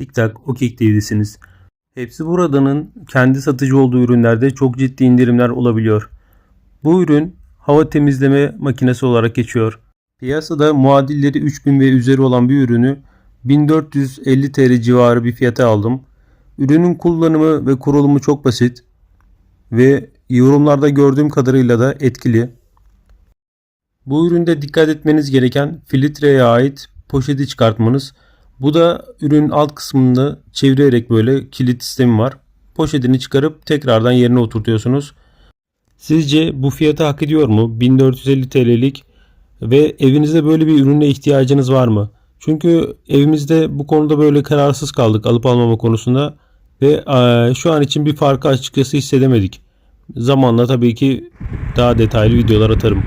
TikTok, OKEK Hepsi buradanın kendi satıcı olduğu ürünlerde çok ciddi indirimler olabiliyor. Bu ürün hava temizleme makinesi olarak geçiyor. Piyasada muadilleri 3000 ve üzeri olan bir ürünü 1450 TL civarı bir fiyata aldım. Ürünün kullanımı ve kurulumu çok basit ve yorumlarda gördüğüm kadarıyla da etkili. Bu üründe dikkat etmeniz gereken filtreye ait poşeti çıkartmanız. Bu da ürünün alt kısmını çevirerek böyle kilit sistemi var. Poşetini çıkarıp tekrardan yerine oturtuyorsunuz. Sizce bu fiyata hak ediyor mu? 1450 TL'lik ve evinizde böyle bir ürüne ihtiyacınız var mı? Çünkü evimizde bu konuda böyle kararsız kaldık alıp almama konusunda ve eee, şu an için bir farkı açıkçası hissedemedik. Zamanla tabii ki daha detaylı videolar atarım.